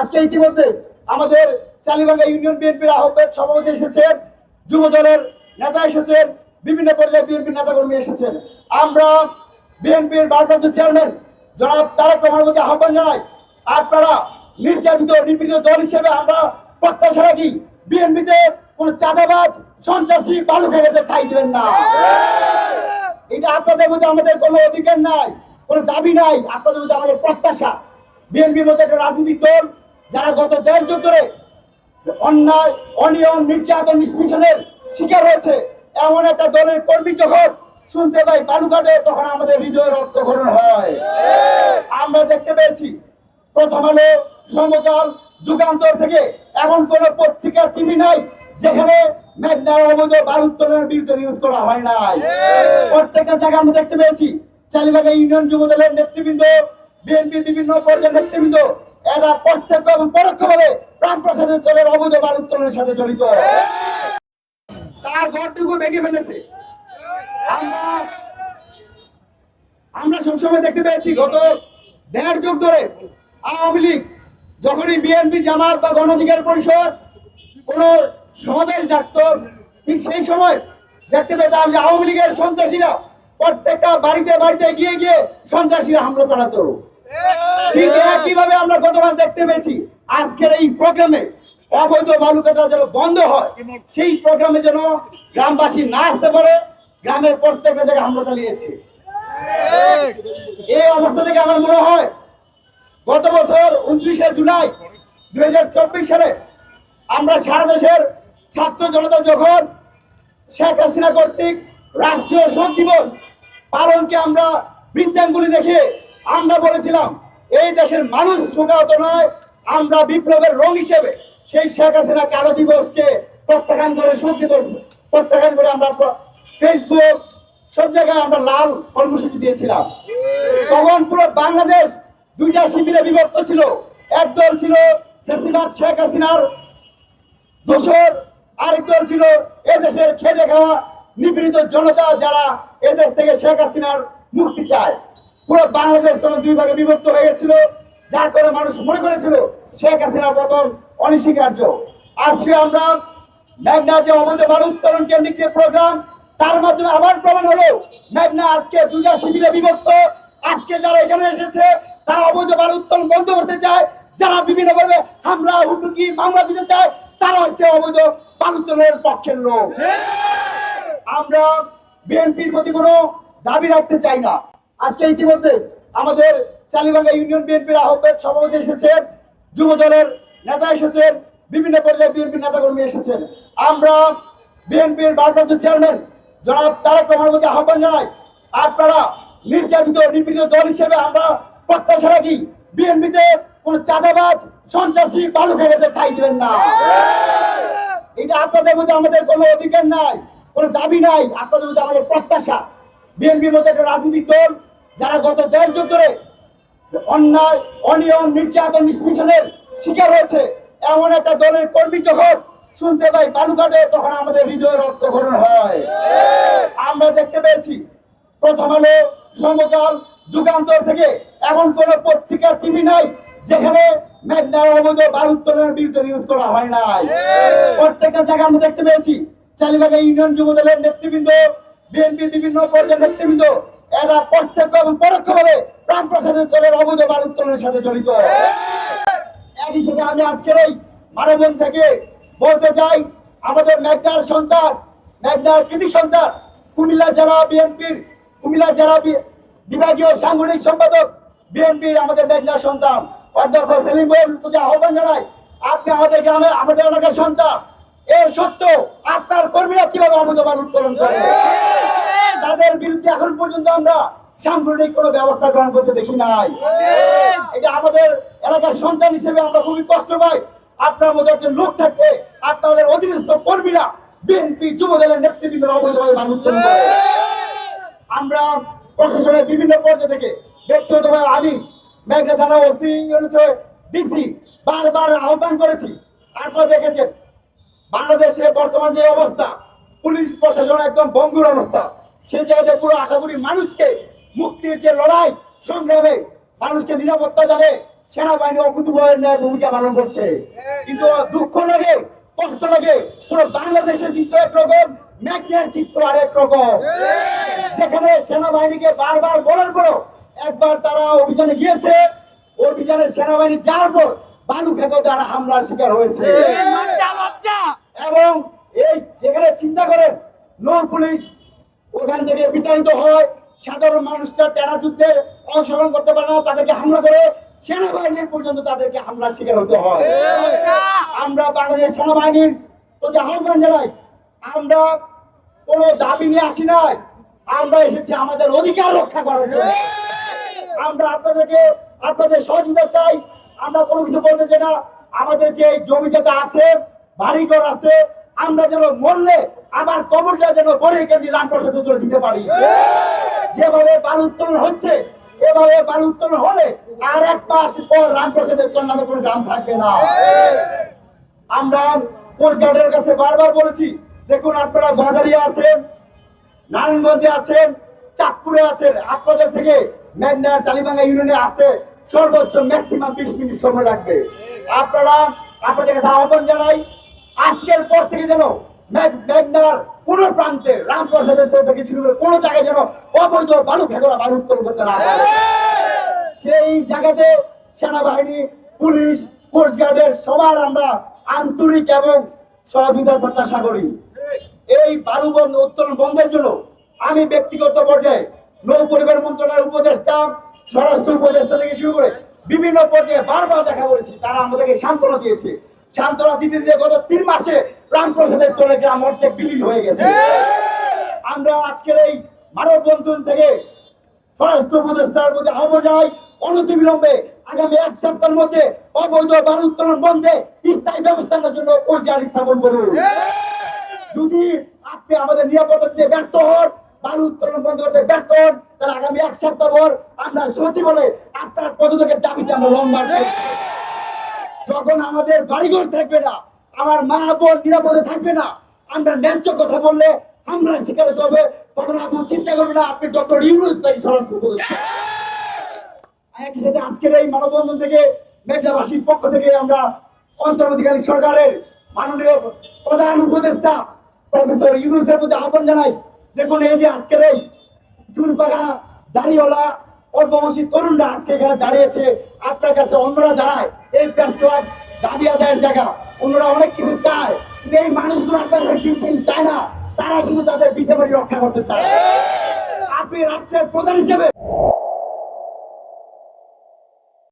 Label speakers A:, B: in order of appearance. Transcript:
A: আজকে ইতিমধ্যে আমাদের চালিবাঙ্গা ইউনিয়ন বিএনপির আহ্বায়ক সভাপতি এসেছেন, যুব দলের নেতা এসেছেন, বিভিন্ন পর্যায়ে বিএনপির নেতাকর্মী এসেছেন। আমরা বিএনপির ভারপ্রাপ্ত চেয়ারম্যান জনাব তারেক রহমানের প্রতি আহ্বান জানাই, আপনারা নির্যাতিত, নিপীড়িত দল হিসেবে আমরা প্রত্যাশা রাখি, বিএনপিতে কোন চাঁদাবাজ, সন্ত্রাসী বালু খেতে ঠাই দিবেন না। এটা আপনাদের মধ্যে আমাদের কোনো অধিকার নাই, কোনো দাবি নাই, আপনাদের মধ্যে আমাদের প্রত্যাশা। বিএনপির মধ্যে একটা রাজনৈতিক দল যারা গত দেড় যুগ ধরে অন্যায়, অনিয়ম, নির্যাতন, নিষ্পেষণের শিকার হয়েছে, এমন একটা দলের কর্মী যখন শুনতে পাই বালুঘাটে, তখন আমাদের হৃদয় রক্তক্ষরণ হয়। আমরা দেখতে পেয়েছি, প্রথম আলো, সমকাল, যুগান্তর থেকে এমন কোন পত্রিকা, টিভি নাই, যেখানে মেঘনার অবৈধ বারুদ তোলনের বিরুদ্ধে নিউজ করা হয় নাই। প্রত্যেকটা জায়গায় আমরা দেখতে পেয়েছি, চালিবাগা ইউনিয়ন যুব দলের নেতৃবৃন্দ, বিএনপির বিভিন্ন পর্যায়ের নেতৃবৃন্দ এরা প্রত্যক্ষ এবং পরোক্ষভাবে রামপ্রসাদের চলের অবৈধ বারুদ তোলনের সাথে জড়িত। তার ঘরটুকু ভেঙে ফেলেছে। আমরা সবসময় দেখতে পেয়েছি, গত দেড় যুগ ধরে আওয়ামী লীগ যখনই বিএনপি, জামাত বা গণধিকার পরিষদ কোন সমাবেশ ডাকত, ঠিক সেই সময় দেখতে পেতাম যে আওয়ামী লীগের সন্ত্রাসীরা প্রত্যেকটা বাড়িতে বাড়িতে গিয়ে গিয়ে সন্ত্রাসীরা হামলা চালাতো। ঠিক একইভাবে আমরা গতকাল দেখতে পেয়েছি? আজকের এই প্রোগ্রামে অবৈধ বালুকাটা যেন বন্ধ হয়, সেই প্রোগ্রামে যেন গ্রামবাসী না আসতে পারে, গ্রামের প্রত্যেকটা জায়গায় হামলা চালিয়েছে। এই অবস্থা থেকে আমার মনে হয়, গত বছর উনত্রিশে জুলাই দুই হাজার চব্বিশ সালে আমরা সারা দেশের ছাত্র জনতা যখন শেখ হাসিনা কর্তৃক রাষ্ট্রীয় শোক দিবস পালনকে আমরা বৃত্তাঙ্গুলি দেখে আমরা বলেছিলাম, এই দেশের মানুষ শোকাহত নয়, আমরা বিপ্লবের রং হিসেবে সেই শেখ হাসিনা কালো দিবসকে প্রত্যাখ্যান করে শোক দিবস প্রত্যাখ্যান করে আমরা ফেসবুক সব জায়গায় আমরা লাল কর্মসূচি দিয়েছিলাম। তখন পুরো বাংলাদেশ দুইটা শিবিরে বিভক্ত ছিল। একদল ছিল ফেসিবাদ শেখ হাসিনার দোসর আরেক দল ছিল এদেশের খেটে খাওয়া নিপীড়িত জনতা যারা এদেশ থেকে শেখ হাসিনার মুক্তি চায়। পুরো বাংলাদেশ তখন দুই ভাগে বিভক্ত হয়ে গেছিল যার করে মানুষ মনে করেছিল শেখ হাসিনার পতন অনস্বীকার্য। আজকে আমরা মেঘনার যে অবৈধ বালু উত্তোলন কেন্দ্রিক যে প্রোগ্রাম তার মাধ্যমে আবার প্রমাণ হলো মেঘনা আজকে দুইটা শিবিরে বিভক্ত। আজকে যারা এখানে এসেছে তারা অবৈধ বালু উত্তোলন বন্ধ করতে চায়। যারা বিভিন্ন ভাবে হামলা হুটুকি মামলা দিতে চায় তারা হচ্ছে অবৈধ বালু উত্তোলনের পক্ষের লোক। আমরা বিএনপির প্রতি কোনো দাবি রাখতে চাই না। আজকে ইতিমধ্যে আমাদের চালিবাঙ্গা ইউনিয়ন বিএনপির আহ্বায়ক সভাপতি এসেছেন, যুব দলের নেতা এসেছেন, বিভিন্ন পর্যায়ে বিএনপির নেতাকর্মী এসেছেন। আমরা বিএনপির ভারপ্রাপ্ত চেয়ারম্যান জনাব তারেক রহমানের আহ্বান জানাই, আপনারা নির্যাতিত, নিপীড়িত দল হিসেবে আমরা প্রত্যাশা রাখি, বিএনপিতে কোন চাঁদাবাজ, সন্ত্রাসী বালু খেতে ঠাই দিবেন না। এটা আপনাদের মধ্যে আমাদের কোনো অধিকার নাই, কোনো দাবি নাই, আপনাদের মধ্যে আমাদের প্রত্যাশা। বিএনপির মধ্যে একটা রাজনৈতিক দল যারা গত দেড় যুগ ধরে অন্যায়, অনিয়ম, নির্যাতন, নিষ্পেষণের শিকার হয়েছে, এমন একটা দলের কর্মী যখন শুনতে পাই বালুঘাটে, তখন আমাদের হৃদয় রক্তক্ষরণ হয়। আমরা দেখতে পেয়েছি, প্রথম আলো, সমকাল, যুগান্তর থেকে এমন কোন পত্রিকা টিভি নাই, যেখানে মেঘনার অবৈধ বারুদ তোলনের বিরুদ্ধে নিউজ করা হয় নাই। প্রত্যেকটা জায়গায় আমরা দেখতে পেয়েছি, চালিবাগা ইউনিয়ন যুব নেতৃবৃন্দ, বিএনপির বিভিন্ন পর্যায়ের নেতৃবৃন্দ এরা প্রত্যক্ষ এবং পরোক্ষভাবে রামপ্রসাদের চলের অবৈধ বারুদ তোলনের সাথে জড়িত। একই সাথে আমি আজকের এই মানবন থেকে বলতে চাই, আমাদের মেঘনার সন্তান মেঘনার কৃতি সন্তান, কুমিল্লা জেলা বিএনপির, কুমিল্লা জেলা বিভাগীয় সাংগঠনিক সম্পাদক বিএনপির আমাদের মেঘনার সন্তান অধ্যক্ষ সেলিম প্রতি আহ্বান জানাই, আপনি আমাদের গ্রামে, আমাদের এলাকার সন্তান। এর সত্ত্বেও আপনার কর্মীরা কীভাবে অবদান উত্তোলন করে? তাদের বিরুদ্ধে এখন পর্যন্ত আমরা সাংগঠনিক কোনো ব্যবস্থা গ্রহণ করতে দেখি নাই। এটা আমাদের এলাকার সন্তান হিসেবে আমরা খুবই কষ্ট পাই। আপনার মতো একজন লোক থাকতে আপনাদের অধীনস্থ কর্মীরা বিএনপি যুব দলের নেতৃবৃন্দের অবৈধভাবে মানুষ আমরা প্রশাসনের বিভিন্ন পর্যায়ে থেকে ব্যক্তিগতভাবে আমি, মেঘনা থানা ওসি ডিসি বারবার আহ্বান করেছি। আপনারা দেখেছেন, বাংলাদেশের বর্তমান যে অবস্থা, পুলিশ প্রশাসন একদম ভঙ্গুর অবস্থা। সেই জায়গাতে পুরো করি মানুষকে মুক্তির যে লড়াই সংগ্রামে মানুষকে নিরাপত্তা জানে সেনাবাহিনী অকুতুভয়ের ন্যায় ভূমিকা পালন করছে। কিন্তু দুঃখ লাগে কষ্ট লাগে পুরো বাংলাদেশের চিত্র একরকম ম্যাগনার চিত্র আরেক রকম। যেখানে সেনাবাহিনীকে বারবার বলার পরও একবার তারা অভিযানে গিয়েছে অভিযানে সেনাবাহিনী যাওয়ার পর বালু খেকেও তারা হামলার শিকার হয়েছে। এবং এই যেখানে চিন্তা করেন নৌ পুলিশ ওখান থেকে বিতাড়িত হয়। সাধারণ মানুষরা টেরা যুদ্ধে অংশগ্রহণ করতে পারে না, তাদেরকে হামলা করে সেনাবাহিনীর পর্যন্ত তাদেরকে হামলার শিকার হতে হয়। আমরা বাংলাদেশ সেনাবাহিনীর প্রতি আহ্বান জানাই, আমরা কোনো দাবি নিয়ে আসি নাই, আমরা এসেছি আমাদের অধিকার রক্ষা করার জন্য। আমরা আপনাদেরকে, আপনাদের সহযোগিতা চাই, আমরা কোনো কিছু বলতে চাই না। আমাদের যে জমি যেটা আছে, বাড়িঘর আছে আমরা যেন মরলে আমার কবরটা যেন বড়ি কেন্দ্রে রামপ্রসাদের জন্য দিতে পারি। যেভাবে বালু উত্তোলন হচ্ছে, এভাবে বালু উত্তোলন হলে আর এক মাস পর রামপ্রসাদের জন্য নামে কোনো গ্রাম থাকবে না। আমরা কোস্ট গার্ডের কাছে বারবার বলেছি, দেখুন আপনারা গজারিয়া আছেন, নারায়ণগঞ্জে আছেন, চাঁদপুরে আছেন, আপনাদের থেকে মেঘনার চালিবাঙ্গা ইউনিয়নে আসতে সর্বোচ্চ ম্যাক্সিমাম বিশ মিনিট সময় লাগবে। আপনারা, আপনাদের কাছে আহ্বান জানাই আজকের পর থেকে যেন মেঘ- মেঘনার কোন প্রান্তে রামপ্রসাদের থেকে শুরু করে কোনো জায়গায় যেন অবৈধ বালু খেকোরা বালু উত্তোলন করতে না সেই জায়গাতে সেনাবাহিনী, পুলিশ কোস্ট গার্ডের সবার আমরা আন্তরিক এবং সহযোগিতার প্রত্যাশা করি। এই বালু বন্ধ উত্তোলন বন্ধের জন্য আমি ব্যক্তিগত পর্যায়ে নৌ পরিবার মন্ত্রণালয়ের উপদেষ্টা, স্বরাষ্ট্র উপদেষ্টা থেকে শুরু করে বিভিন্ন পর্যায়ে বারবার দেখা করেছি। তারা আমাদেরকে সান্ত্বনা দিয়েছে। সান্ত্বনা দিতে দিতে গত তিন মাসে রামপ্রসাদের চলে গ্রাম অর্ধেক বিলীন হয়ে গেছে। আমরা আজকের এই মানব বন্ধন থেকে স্বরাষ্ট্র উপদেষ্টার মধ্যে আহ্বান জানাই অনতিবিলম্বে আগামী এক সপ্তাহের মধ্যে অবৈধ বালু উত্তোলন বন্ধে স্থায়ী ব্যবস্থার জন্য কোর্ট স্থাপন করুন। যদি আপনি আমাদের নিরাপত্তা দিতে ব্যর্থ হন বালু উত্তোলন বন্ধ করতে ব্যর্থ হন, তাহলে আগামী এক সপ্তাহ পর আপনার পদত্যাগের দাবিতে আমরা লম্বা যখন আমাদের বাড়িঘর থাকবে না, আমার মা বোন নিরাপদে থাকবে না, আমরা ন্যায্য কথা বললে আমরা শিকার হতে হবে, তখন চিন্তা না, আপনি ডক্টর ইউনুস স্বরাষ্ট্র একই সাথে আজকের এই মানববন্ধন থেকে মেঘনাবাসীর পক্ষ থেকে আমরা অন্তর্বর্তীকালীন সরকারের মাননীয় প্রধান উপদেষ্টা প্রফেসর ইউনুসের প্রতি আহ্বান জানাই। দেখুন এই যে আজকের এই জুলপাড়া দাড়িওয়ালা অল্প বয়সী তরুণরা আজকে এখানে দাঁড়িয়েছে। আপনার কাছে অন্যরা দাঁড়ায়। এই প্রেস ক্লাব দাবি আদায়ের জায়গা। অন্যরা অনেক কিছু চায়। কিন্তু এই মানুষগুলো আপনার কাছে কিছু চায় না? তারা শুধু তাদের পিঠে বাড়ি রক্ষা করতে চায়। আপনি রাষ্ট্রের প্রধান হিসেবে